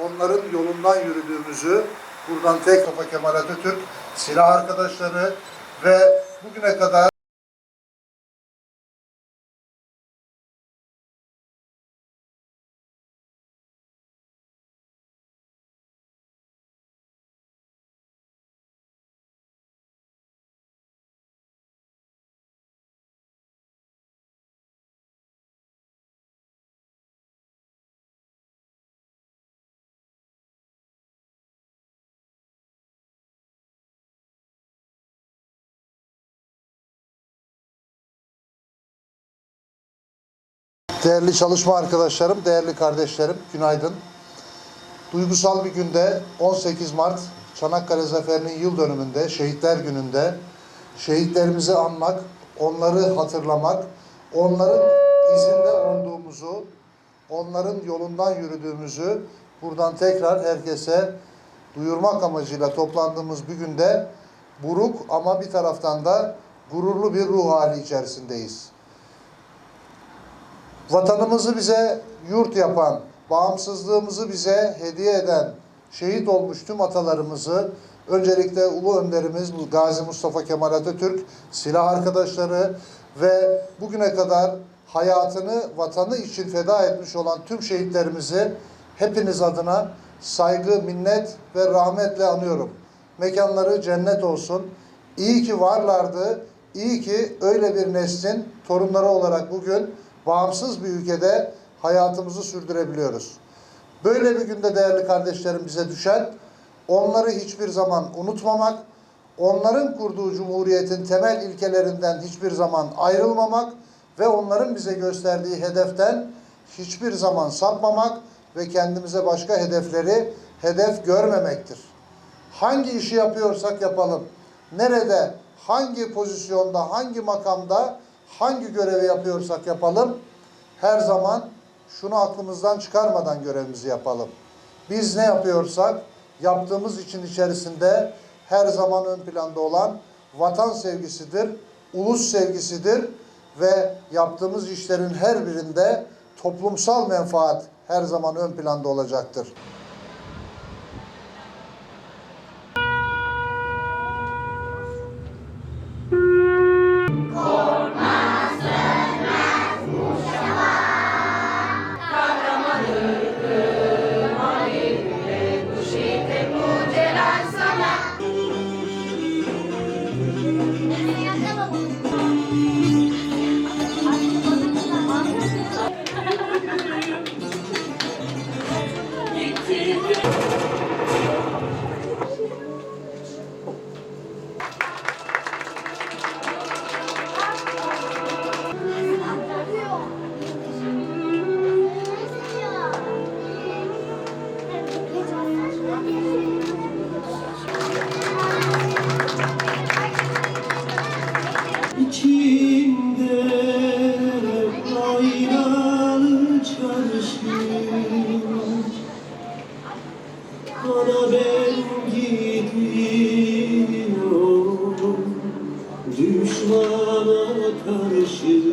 onların yolundan yürüdüğümüzü buradan tek Mustafa Kemal Atatürk, silah arkadaşları ve bugüne kadar Değerli çalışma arkadaşlarım, değerli kardeşlerim, günaydın. Duygusal bir günde 18 Mart Çanakkale Zaferi'nin yıl dönümünde, Şehitler Günü'nde şehitlerimizi anmak, onları hatırlamak, onların izinde olduğumuzu, onların yolundan yürüdüğümüzü buradan tekrar herkese duyurmak amacıyla toplandığımız bir günde buruk ama bir taraftan da gururlu bir ruh hali içerisindeyiz vatanımızı bize yurt yapan, bağımsızlığımızı bize hediye eden, şehit olmuş tüm atalarımızı, öncelikle Ulu Önderimiz Gazi Mustafa Kemal Atatürk, silah arkadaşları ve bugüne kadar hayatını vatanı için feda etmiş olan tüm şehitlerimizi hepiniz adına saygı, minnet ve rahmetle anıyorum. Mekanları cennet olsun. İyi ki varlardı. İyi ki öyle bir neslin torunları olarak bugün bağımsız bir ülkede hayatımızı sürdürebiliyoruz. Böyle bir günde değerli kardeşlerim bize düşen onları hiçbir zaman unutmamak, onların kurduğu cumhuriyetin temel ilkelerinden hiçbir zaman ayrılmamak ve onların bize gösterdiği hedeften hiçbir zaman sapmamak ve kendimize başka hedefleri hedef görmemektir. Hangi işi yapıyorsak yapalım, nerede, hangi pozisyonda, hangi makamda, hangi görevi yapıyorsak yapalım, her zaman şunu aklımızdan çıkarmadan görevimizi yapalım. Biz ne yapıyorsak yaptığımız için içerisinde her zaman ön planda olan vatan sevgisidir, ulus sevgisidir ve yaptığımız işlerin her birinde toplumsal menfaat her zaman ön planda olacaktır. İçinde aynalı çarşı Kana ben gidiyorum Düşmana karşı